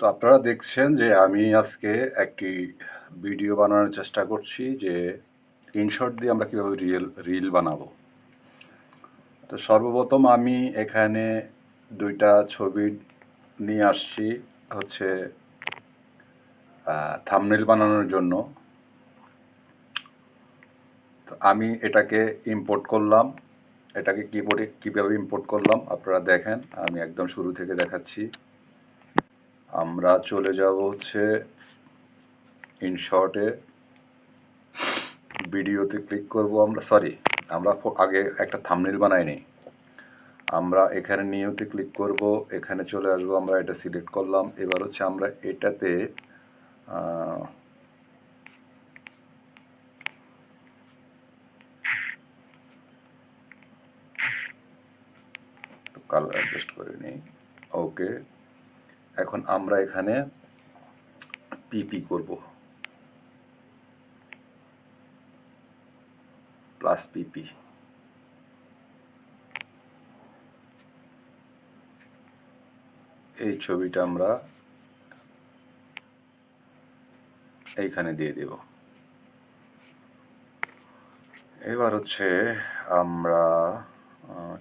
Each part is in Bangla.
তো আপনারা দেখছেন যে আমি আজকে একটি ভিডিও বানানোর চেষ্টা করছি যে ইনশর্ট দিয়ে আমরা কীভাবে রিয়েল রিল বানাবো। তো সর্বপ্রথম আমি এখানে দুইটা ছবি নিয়ে আসছি, হচ্ছে থামনেল বানানোর জন্য। আমি এটাকে ইম্পোর্ট করলাম। এটাকে কিবোর্ডে কীভাবে ইম্পোর্ট করলাম আপনারা দেখেন, আমি একদম শুরু থেকে দেখাচ্ছি। আমরা চলে যাব হচ্ছে ইনশর্টে ভিডিওতে ক্লিক করব আমরা সরি আমরা আগে একটা থামনেল বানাই নি আমরা এখানে নিয়তে ক্লিক করব, এখানে চলে আসব, আমরা এটা সিলেক্ট করলাম। এবার হচ্ছে আমরা এটাতে কালার অ্যাডজাস্ট করে নিই। ওকে এখন আমরা এখানে পিপি করব। প্লাস পিপি এই ছবিটা আমরা এইখানে দিয়ে দেব। এবার হচ্ছে আমরা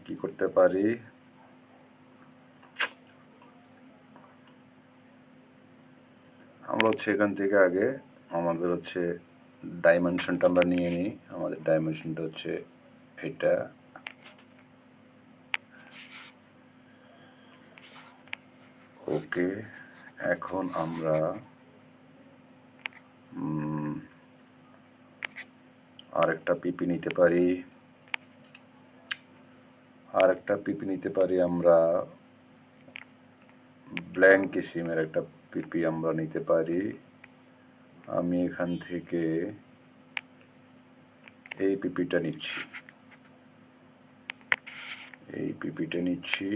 কি করতে পারি? আমরা হচ্ছে এখান থেকে আগে আমাদের হচ্ছে ডাইমেনশনটা আমরা নিয়ে নিই। আমাদের ডাইমেনশনটা হচ্ছে এটা। ওকে এখন আমরা আরেকটা পিপি নিতে পারি। আরেকটা পিপি নিতে পারি আমরা ব্ল্যাঙ্ক সিমের একটা পিপি আমরা নিতে পারি। আমি এখান থেকে এই পিপিটা নিচ্ছি। এই পিপিটা নিচ্ছি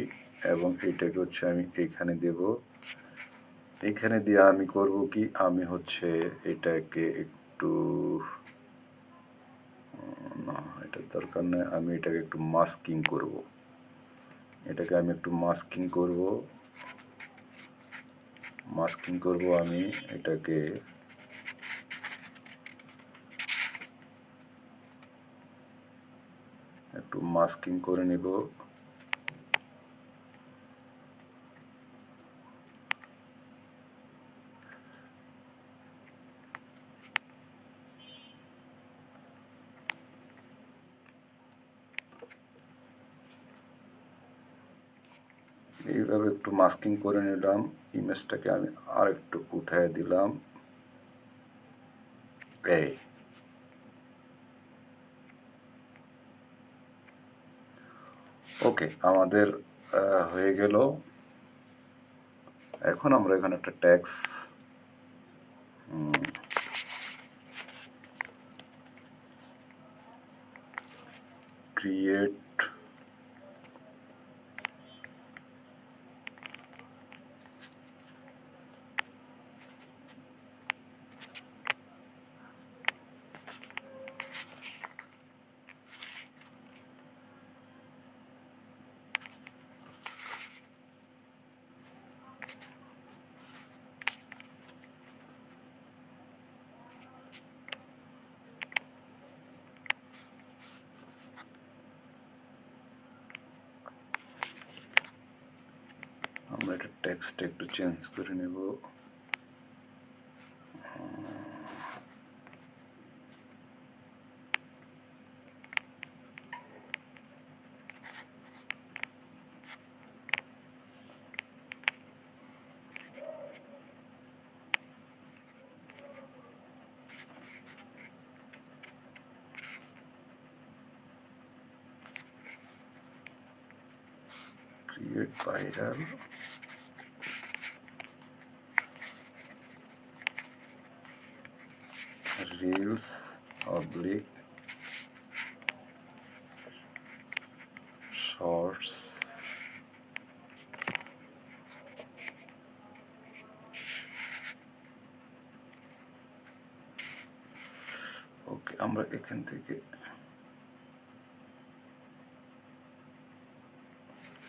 এবং এটাকে হচ্ছে আমি এখানে দেব। এখানে দিয়ে আমি করব কি? আমি হচ্ছে এটাকে একটু, না, এটার দরকার নেই। আমি এটাকে একটু মাস্কিং করব। এটাকে আমি একটু মাস্কিং করব। মাস্কিং করব আমি এটাকে। একটু মাস্কিং করে নিব এইভাবে একটু মাস্কিং করে নিলাম ইমেজটাকে আমি আর একটু উঠায় দিলাম। এই। ওকে আমাদের হয়ে গেল। এখন আমরা এখানে একটা ট্যাক্স ক্রিয়েট আমরা এটা টেক্সট একটু চেঞ্জ করে নেব create viral.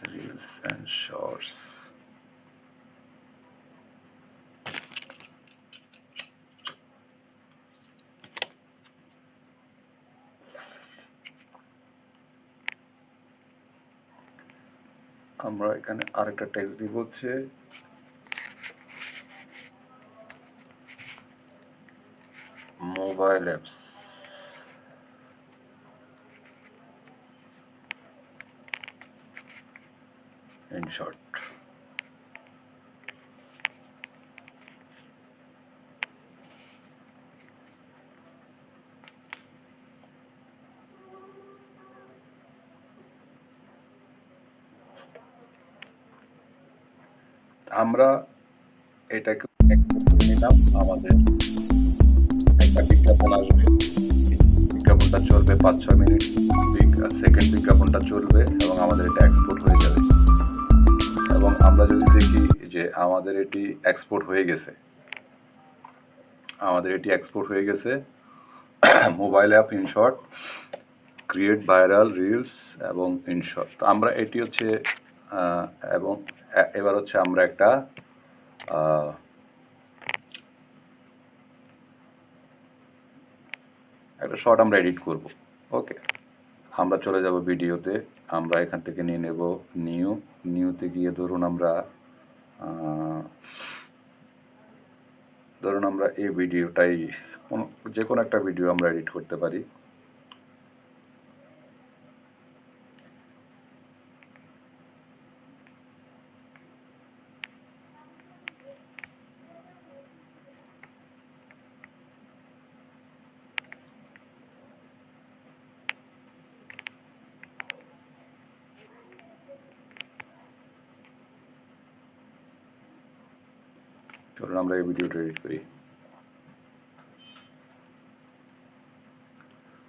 reels and shorts আমরা এখানে আরেকটা টেক্সট দিব হচ্ছে মোবাইল অ্যাপস short. আমরা এটাকে নিলাম, আমাদের একটা বিজ্ঞাপন আসবে। বিজ্ঞাপনটা চলবে পাঁচ ছয় মিনিট সেকেন্ড বিজ্ঞাপনটা চলবে এবং আমাদের এটা এক্সপোর্ট হয়ে যাবে। এবং আমরা যদি দেখি যে আমাদের এটি এক্সপোর্ট হয়ে গেছে, আমাদের এটি এক্সপোর্ট হয়ে গেছে mobile app InShot create viral reels এবং ইনশর্ট তো আমরা এটি হচ্ছে এবং এবার হচ্ছে আমরা একটা একটা শর্ট আমরা এডিট করব। ওকে আমরা চলে যাব ভিডিওতে আমরা এখান থেকে নিয়ে নেব নিউ। নিউতে গিয়ে ধরুন আমরা ধরুন আমরা এই ভিডিওটাই কোনো- যে কোনো একটা ভিডিও আমরা এডিট করতে পারি। আমরা এই ভিডিওটা এডিট করি।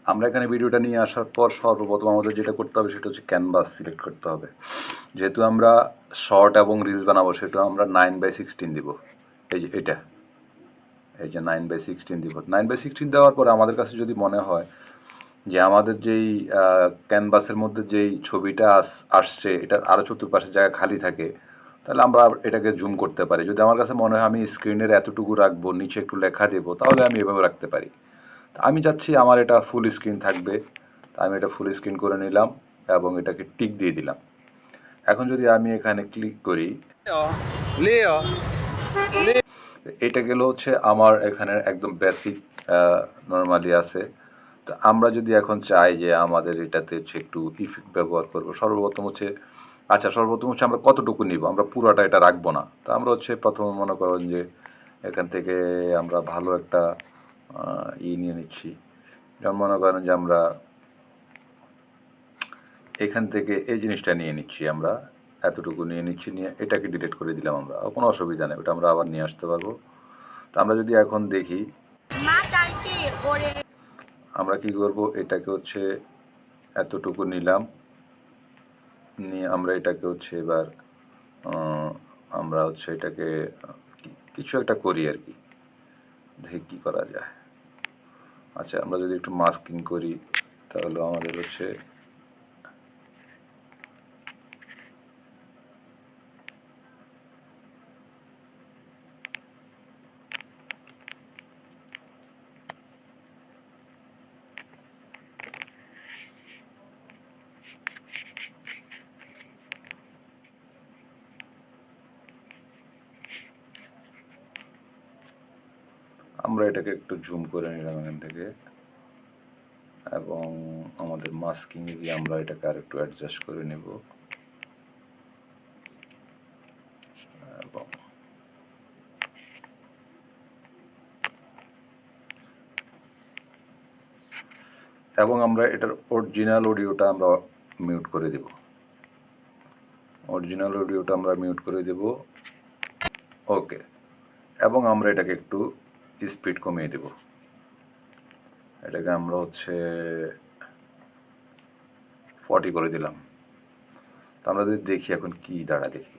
আমরা এখানে ভিডিওটা নিয়ে আসার পর সর্বপ্রথম আমাদের যেটা করতে হবে সেটা হচ্ছে ক্যানভাস সিলেক্ট করতে হবে। যেহেতু আমরা শর্ট এবং রিলস বানাবো সেটা আমরা নাইন বাই সিক্সটিন দিব। এই যে এটা। এই যে নাইন বাই সিক্সটিন দিব। নাইন বাই সিক্সটিন দেওয়ার পরে আমাদের কাছে যদি মনে হয় যে আমাদের যেই ক্যানভাসের মধ্যে যেই ছবিটা আস- আসছে, এটার আরও চতুর্পাশে জায়গা খালি থাকে তাহলে আমরা এটাকে জুম করতে পারি। যদি আমার কাছে মনে হয় আমি স্ক্রিনের এতটুকু রাখব নিচে একটু লেখা দেবো তাহলে আমি এভাবে রাখতে পারি। আমি চাচ্ছি আমার এটা ফুল স্ক্রিন থাকবে। আমি এটা ফুল স্ক্রিন করে নিলাম এবং এটাকে টিক দিয়ে দিলাম। এখন যদি আমি এখানে ক্লিক করি. এটা গেল হচ্ছে আমার এখানে একদম বেসিক নর্মালি আছে। তো আমরা যদি এখন চাই যে আমাদের এটাতে হচ্ছে একটু ইফেক্ট ব্যবহার করব সর্বপ্রথম হচ্ছে আচ্ছা সর্বপ্রথম হচ্ছে আমরা কতটুকু নিব? আমরা পুরোটা এটা রাখব না। তো আমরা হচ্ছে প্রথমে মনে করেন যে এখান থেকে আমরা ভালো একটা ই নিয়ে নিচ্ছি। যেমন মনে করেন যে আমরা এখান থেকে এই জিনিসটা নিয়ে নিচ্ছি আমরা এতটুকু নিয়ে নিচ্ছি নিয়ে এটাকে ডিলিট করে দিলাম আমরা। কোনো অসুবিধা নেই ওটা আমরা আবার নিয়ে আসতে পারব। তো আমরা যদি এখন দেখি আমরা কি করব? এটাকে হচ্ছে এতটুকু নিলাম। নিয়ে আমরা এটাকে হচ্ছে এবার আমরা হচ্ছে এটাকে, কিছু একটা করি আর কি। দেখি কি করা যায়। আচ্ছা আমরা যদি একটু মাস্কিং করি, তাহলে আমাদের হচ্ছে আমরা এটাকে একটু জুম করে নিলাম এখান থেকে। এবং আমাদের মাস্কিং এ গিয়ে আমরা এটাকে আর একটু অ্যাডজাস্ট করে নেব। এবং এবং আমরা এটার অরিজিনাল অডিওটা আমরা মিউট করে দেব। অরিজিনাল অডিওটা আমরা মিউট করে দেব। ওকে এবং আমরা এটাকে একটু স্পিড কমিয়ে দেব। এটাকে আমরা হচ্ছে ফর্টি করে দিলাম। তো আমরা যদি দেখি এখন কি দাঁড়া দেখি।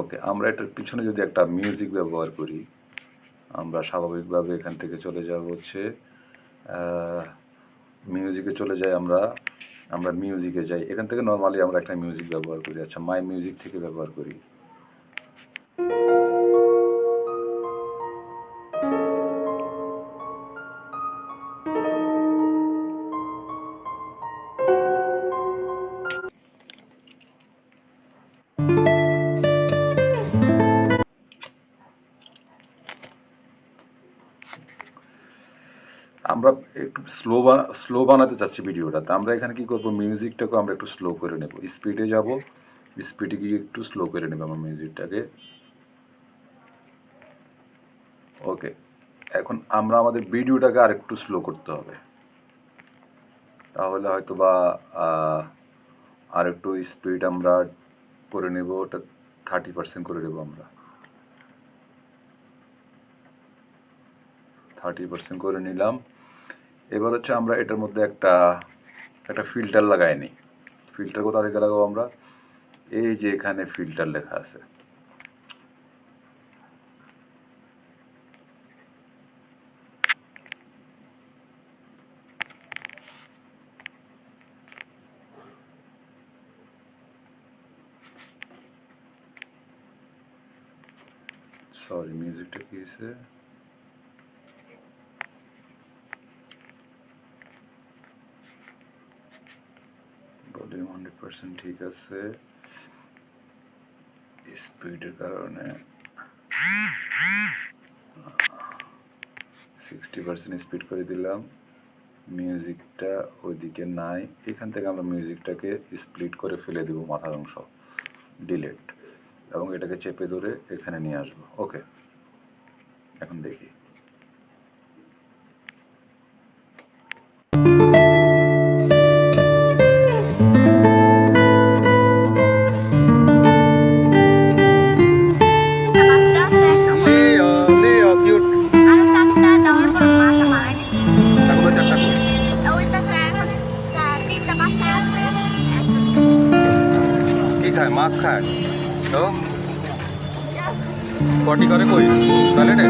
ওকে আমরা এটার পিছনে যদি একটা মিউজিক ব্যবহার করি, আমরা স্বাভাবিকভাবে এখান থেকে চলে যাব হচ্ছে মিউজিকে চলে যাই আমরা আমরা মিউজিকে যাই। এখান থেকে নর্মালি আমরা একটা মিউজিক ব্যবহার করি। আচ্ছা মাই মিউজিক থেকে ব্যবহার করি। স্লো স্লো বানাতে চাচ্ছি ভিডিওটা। তা আমরা এখানে কি করব? মিউজিকটাকে আমরা একটু স্লো করে নেব। স্পিডে যাব। স্পিডে গিয়ে একটু স্লো করে নেব আমার মিউজিকটাকে। ওকে। এখন আমরা আমাদের ভিডিওটাকে আর একটু স্লো করতে হবে। তাহলে হয়তো বা আর একটু স্পিড আমরা করে নেব। ওটা থার্টি পার্সেন্ট করে নেব আমরা। থার্টি পার্সেন্ট করে নিলাম। এবার হচ্ছে আমরা এটার মধ্যে একটা একটা ফিল্টার লাগাই নিই ফিল্টার কোথা থেকে লাগাবো আমরা? এই যে এখানে ফিল্টার লেখা আছে। সরি মিউজিকটা কি হয়েছে ভলিউম পার্সেন্ট ঠিক আছে। স্পিডের কারণে। সিক্সটি পার্সেন্ট স্পিড করে দিলাম। মিউজিকটা ওইদিকে নাই। এখান থেকে আমরা মিউজিকটাকে স্প্লিট করে ফেলে দেবো মাথার অংশ। ডিলেট এবং এটাকে চেপে ধরে এখানে নিয়ে আসব। ওকে এখন দেখি। পটি করে কই? টয়লেটে?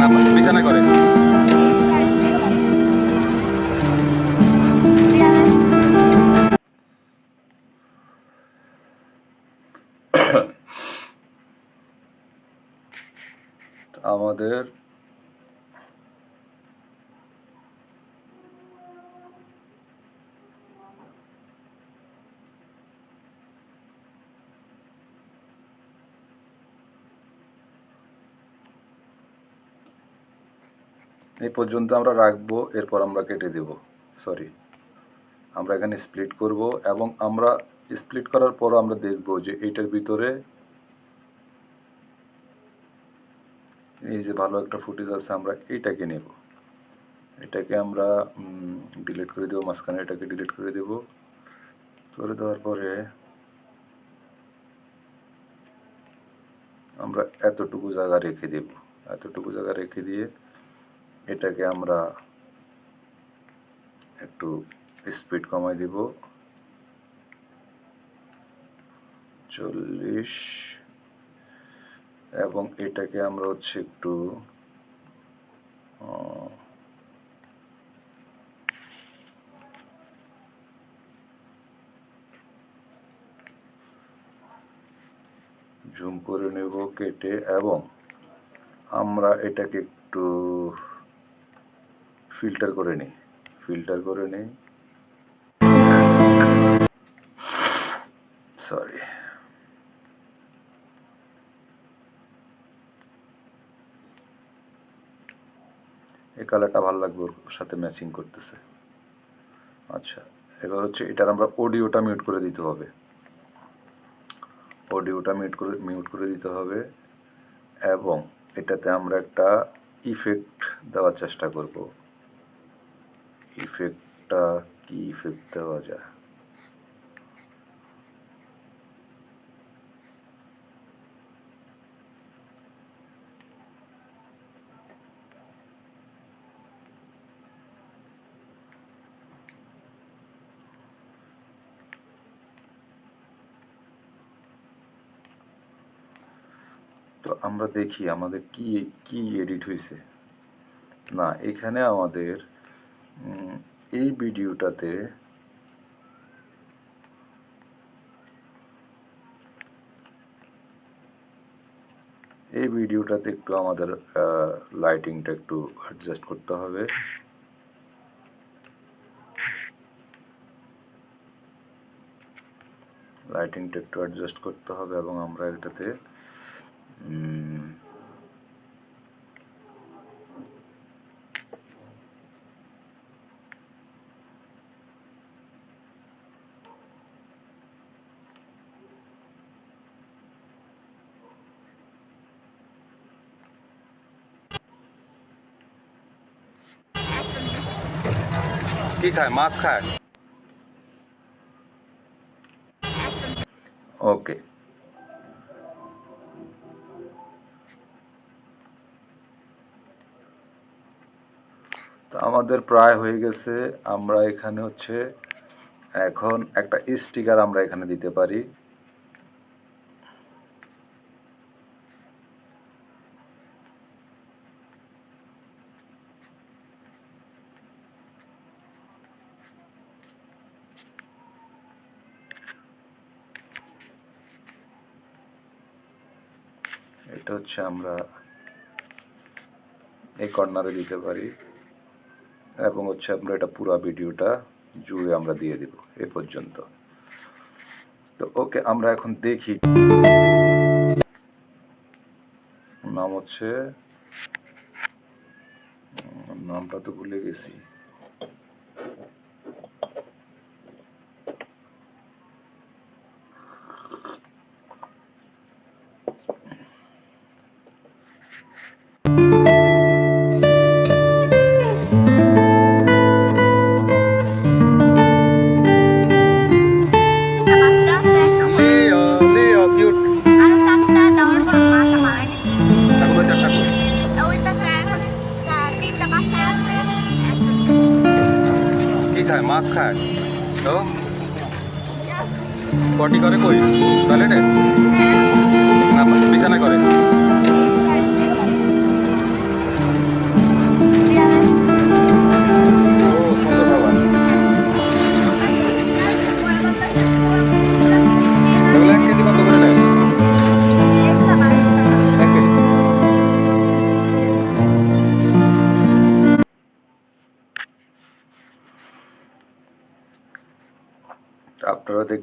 না বিছানা করে। আমাদের এই পর্যন্ত আমরা রাখব, এরপর আমরা কেটে দেব। সরি আমরা এখানে স্প্লিট করব এবং আমরা স্প্লিট করার পর আমরা দেখব যে এইটার ভিতরে এই যে ভালো একটা ফুটেজ আছে, আমরা এইটাকে নেব। এটাকে আমরা ডিলিট করে দেবো, মাঝখানে এটাকে ডিলিট করে দেব। করে দেওয়ার পরে আমরা এতটুকু জায়গা রেখে দেব। এতটুকু জায়গা রেখে দিয়ে এটাকে আমরা একটু স্পিড কমাই দিব। চল্লিশ। এবং এটাকে আমরা হচ্ছে একটু জুম করে নেব, কেটে, এবং আমরা এটাকে একটু ফিল্টার করে নিই। ফিল্টার করে নিই। সরি এই কালারটা ভালো লাগবে ওর সাথে ম্যাচিং করতেছে। আচ্ছা এবার হচ্ছে এটার আমরা অডিওটা মিউট করে দিতে হবে। অডিওটা মিউট করে মিউট করে দিতে হবে এবং এটাতে আমরা একটা ইফেক্ট দেওয়ার চেষ্টা করব। ইফেক্টটা কি ইফেক্ট দেওয়া যায়? তো আমরা দেখি আমাদের কি কি এডিট হয়েছে না, এখানে আমাদের এই ভিডিওটাতে এই ভিডিওটাতে একটু আমাদের লাইটিংটা একটু অ্যাডজাস্ট করতে হবে। লাইটিংটা একটু অ্যাডজাস্ট করতে হবে এবং আমরা এটাতে কি খায় মাছ খায়। ওকে। তো আমাদের প্রায় হয়ে গেছে। আমরা এখানে হচ্ছে এখন একটা স্টিকার আমরা এখানে দিতে পারি এটা হচ্ছে আমরা এই কর্নারে দিতে পারি। এবং হচ্ছে আমরা এটা পুরো ভিডিওটা জুড়ে আমরা দিয়ে দিব এ পর্যন্ত। তো ওকে, আমরা এখন দেখি। নাম হচ্ছে, নামটা তো ভুলে গেছি।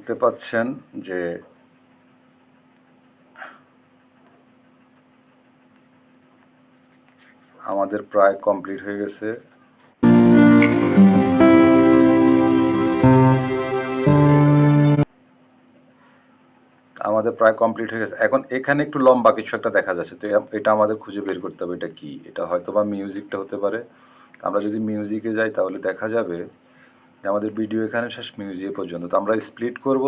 দেখতে পাচ্ছেন যে আমাদের প্রায় কমপ্লিট হয়ে গেছে। আমাদের প্রায় কমপ্লিট হয়ে গেছে। এখন এখানে একটু লম্বা কিছু একটা দেখা যাচ্ছে। তো এটা আমাদের খুঁজে বের করতে হবে এটা কি? এটা হয়তো বা মিউজিকটা হতে পারে। আমরা যদি মিউজিকে যাই তাহলে দেখা যাবে আমাদের ভিডিও এখানে শেষ মিউজিক পর্যন্ত। তো আমরা স্প্লিট করব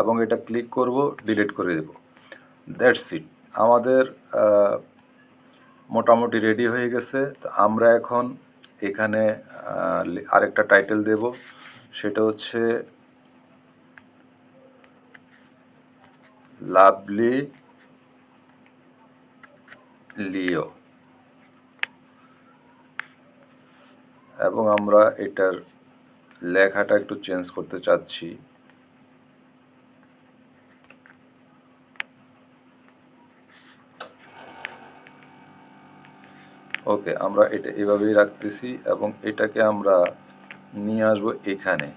এবং এটা ক্লিক করব ডিলিট করে দেব। দ্যাটস ইট আমাদের মোটামুটি রেডি হয়ে গেছে। তো আমরা এখন এখানে আরেকটা টাইটেল দেব। সেটা হচ্ছে লাভলি লিও এবং আমরা এটার লেখাটা একটু চেঞ্জ করতে চাচ্ছি। ওকে, আমরা এটা এভাবেই রাখতেছি এবং এটাকে আমরা নিয়ে আসব এখানে।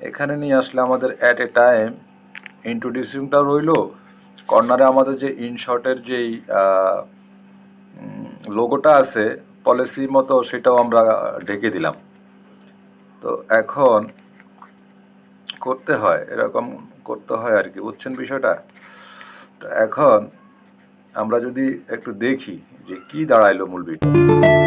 এখানে নিয়ে আসলে আমাদের অ্যাট এ টাইম ইন্ট্রোডিউসিংটা রইল। কর্নারে আমাদের যে ইনশর্টের যেই লোগোটা আছে পলিসি মতো সেটাও আমরা ঢেকে দিলাম। তো এখন করতে হয়, এরকম করতে হয় আর কি, বুঝছেন বিষয়টা? তো এখন আমরা যদি একটু দেখি যে কি দাঁড়াইলো মূল ভিডিও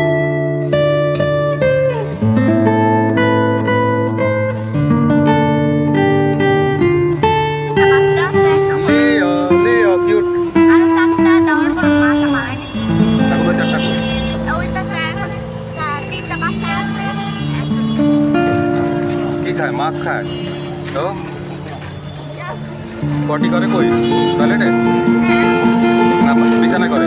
পটি করে কই? টয়লেটে? না, বিছানা করে।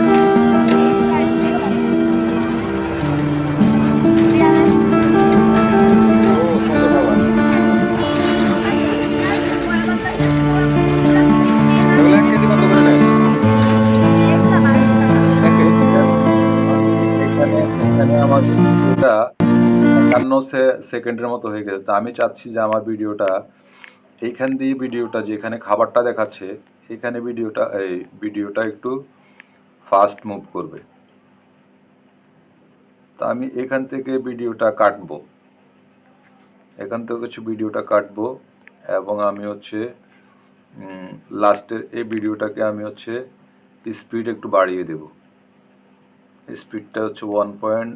সেকেন্ডের মতো হয়ে গেছে। তো আমি চাচ্ছি যে আমার ভিডিওটা এইখান দিয়ে ভিডিওটা যেখানে খাবারটা দেখাচ্ছে এখানে ভিডিওটা, এই ভিডিওটা একটু ফাস্ট মুভ করবে। তো আমি এখান থেকে ভিডিওটা কাটবো। এখান থেকে হচ্ছে ভিডিওটা কাটবো এবং আমি হচ্ছে লাস্টের এই ভিডিওটাকে আমি হচ্ছে স্পিড একটু বাড়িয়ে দেব। স্পিডটা হচ্ছে one point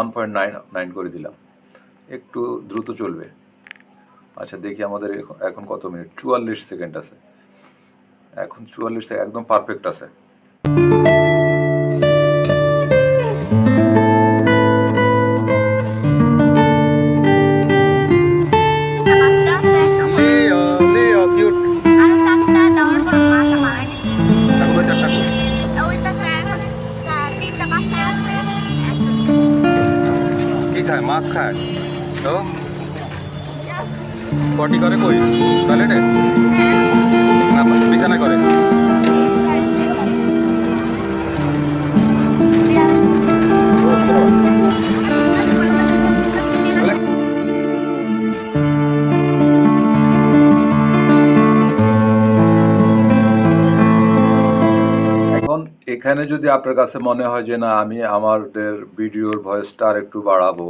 one point nine nine করে দিলাম। একটু দ্রুত চলবে। আচ্ছা দেখি আমাদের এখন- কত মিনিট? চুয়াল্লিশ সেকেন্ড আছে। এখন চুয়াল্লিশ সেকেন্ড, একদম পারফেক্ট আছে। এখানে যদি আপনার কাছে মনে হয় যে না আমি আমাদের ভিডিওর ভয়েসটা আর একটু বাড়াবো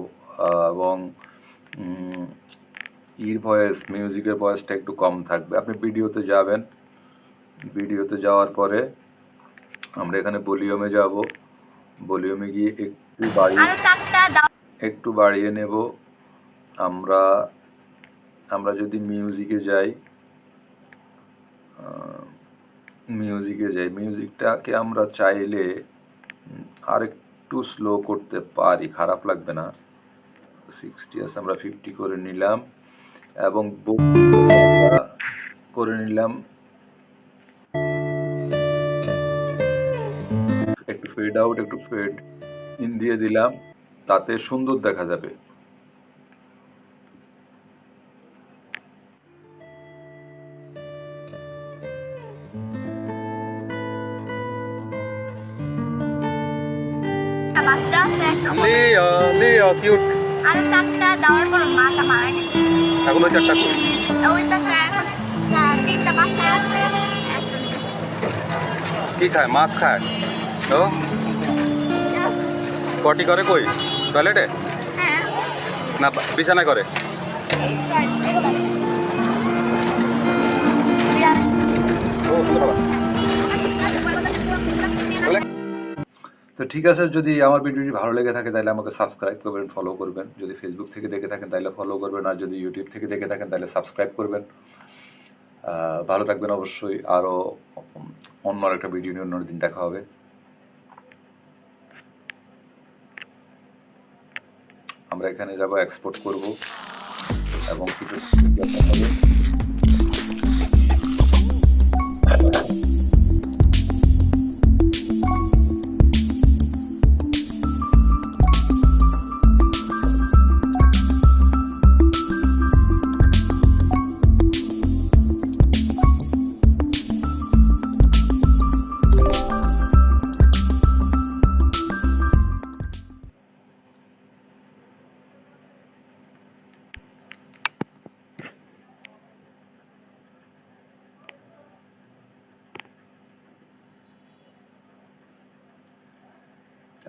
এবং ইর ভয়েস মিউজিকের ভয়েসটা একটু কম থাকবে আপনি ভিডিওতে যাবেন। ভিডিওতে যাওয়ার পরে আমরা এখানে ভলিউমে যাব। ভলিউমে গিয়ে একটু বাড়িয়ে একটু বাড়িয়ে নেব। আমরা আমরা যদি মিউজিকে যাই মিউজিকে যাই মিউজিকটাকে আমরা চাইলে আরেকটু স্লো করতে পারি, খারাপ লাগবে না। সিক্সটি আছে, আমরা ফিফটি করে নিলাম এবং করে নিলাম। একটু ফেড আউট একটু ফেড ইন দিয়ে দিলাম, তাতে সুন্দর দেখা যাবে। কিউট। আরও চারটা দেওয়ার পর মাটা মারা গেছে এখন ওই চারটা কই? ওই চারটা এখন তিনটা বাসায় আছে কি খায়? মাছ খায়? তো পটি করে কই? টয়লেটে? হ্যাঁ। না বিছানা করে? তো ঠিক আছে, যদি আমার ভিডিওটি ভালো লেগে থাকে, তাহলে আমাকে সাবস্ক্রাইব করবেন ফলো করবেন। যদি ফেসবুক থেকে দেখে থাকেন, তাহলে ফলো করবেন, আর যদি ইউটিউব থেকে দেখে থাকেন, তাহলে সাবস্ক্রাইব করবেন। ভালো থাকবেন অবশ্যই। আরও অন্য একটা ভিডিও নিয়ে অন্য দিন দেখা হবে। আমরা এখানে যাব এক্সপোর্ট করব, এবং কিছু দেখাবো।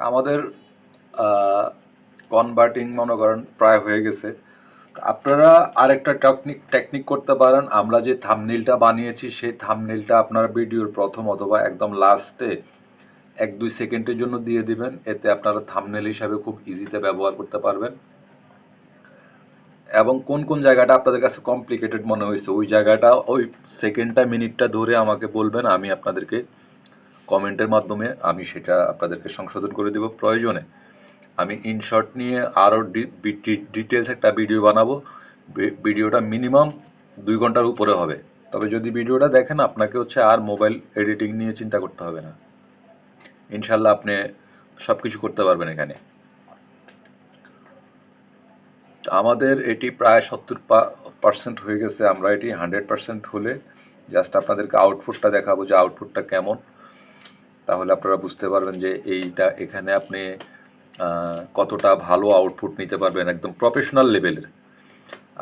আমাদের কনভার্টিং মনে করেন প্রায় হয়ে গেছে। আপনারা আরেকটা টেকনিক টেকনিক করতে পারেন। আমরা যে থামনেলটা বানিয়েছি, সেই থামনেলটা আপনার ভিডিওর প্রথম অথবা একদম লাস্টে এক দুই সেকেন্ডের জন্য দিয়ে দিবেন। এতে আপনারা থামনেল হিসাবে খুব ইজিতে ব্যবহার করতে পারবেন। এবং কোন কোন জায়গাটা আপনাদের কাছে কমপ্লিকেটেড মনে হয়েছে, ওই জায়গাটা, ওই সেকেন্ডটা মিনিটটা ধরে আমাকে বলবেন, আমি আপনাদেরকে কমেন্টের মাধ্যমে আমি সেটা আপনাদেরকে সংশোধন করে দেব প্রয়োজনে। আমি ইনশর্ট নিয়ে আরও ডিটেলস একটা ভিডিও বানাবো। ভিডিওটা মিনিমাম দুই ঘণ্টার উপরে হবে। তবে যদি ভিডিওটা দেখেন, আপনাকে হচ্ছে আর মোবাইল এডিটিং নিয়ে চিন্তা করতে হবে না। ইনশাল্লাহ আপনি সব কিছু করতে পারবেন এখানে। আমাদের এটি প্রায় সত্তর পার্সেন্ট হয়ে গেছে। আমরা এটি হান্ড্রেড পার্সেন্ট হলে জাস্ট আপনাদেরকে আউটপুটটা দেখাবো যে আউটপুটটা কেমন। তাহলে আপনারা বুঝতে পারবেন যে এইটা এখানে আপনি কতটা ভালো আউটপুট নিতে পারবেন একদম প্রফেশনাল লেভেলের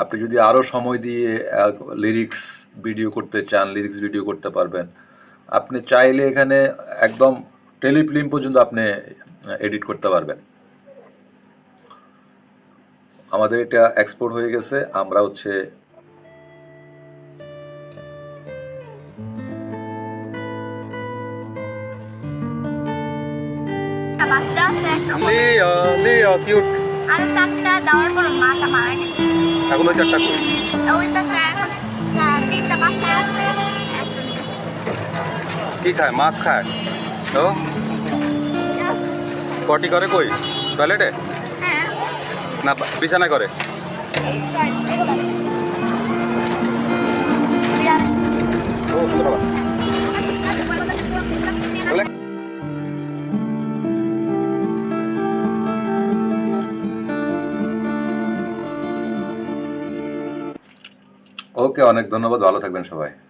আপনি যদি আরও সময় দিয়ে লিরিক্স ভিডিও করতে চান লিরিক্স ভিডিও করতে পারবেন। আপনি চাইলে এখানে একদম টেলিফিল্ম পর্যন্ত আপনি এডিট করতে পারবেন। আমাদের এটা এক্সপোর্ট হয়ে গেছে, আমরা হচ্ছে বাচ্চা আছে একটা লিও লিও কিউট আরও চারটা দেওয়ার পর মাটা মারা গেছে এখন ওই চারটা কই? ওই চারটা এখন তিনটা বাসায় আছে কি খায়? মাছ খায়? পটি করে কই? টয়লেটে? হ্যাঁ। না বা- বিছানায় করে। ও সুন্দর বাবা অনেক ধন্যবাদ। ভালো থাকবেন সবাই।